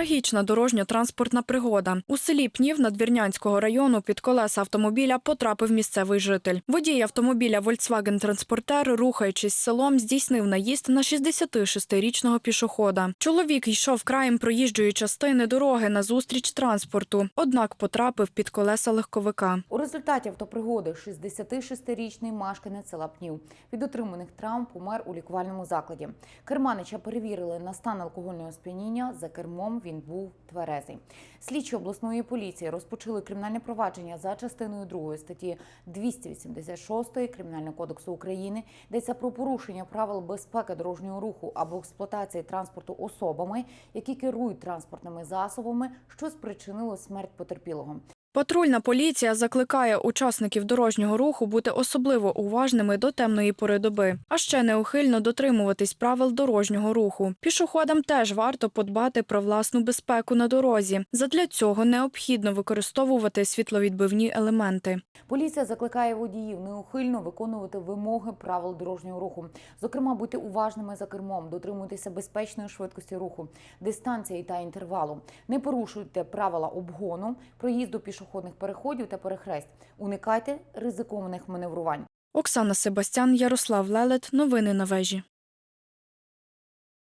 Трагічна дорожньо-транспортна пригода. У селі Пнів Надвірнянського району під колеса автомобіля потрапив місцевий житель. Водій автомобіля Volkswagen Транспортер, рухаючись селом, здійснив наїзд на 66-річного пішохода. Чоловік йшов краєм проїжджої частини дороги назустріч транспорту, однак потрапив під колеса легковика. У результаті автопригоди 66-річний мешканець села Пнів від отриманих травм помер у лікувальному закладі. Керманича перевірили на стан алкогольного сп'яніння. За кермом він був тверезий. Слідчі обласної поліції розпочали кримінальне провадження за частиною 2 статті 286 Кримінального кодексу України. Йдеться про порушення правил безпеки дорожнього руху або експлуатації транспорту особами, які керують транспортними засобами, що спричинило смерть потерпілого. Патрульна поліція закликає учасників дорожнього руху бути особливо уважними до темної пори доби, а ще неухильно дотримуватись правил дорожнього руху. Пішоходам теж варто подбати про власну безпеку на дорозі. Задля цього необхідно використовувати світловідбивні елементи. Поліція закликає водіїв неухильно виконувати вимоги правил дорожнього руху. Зокрема, бути уважними за кермом, дотримуйтеся безпечної швидкості руху, дистанції та інтервалу. Не порушуйте правила обгону, проїзду пішохідних переходів та перехресть. Уникайте ризикованих маневрувань. Оксана Себастян, Ярослав Лелет. Новини на вежі.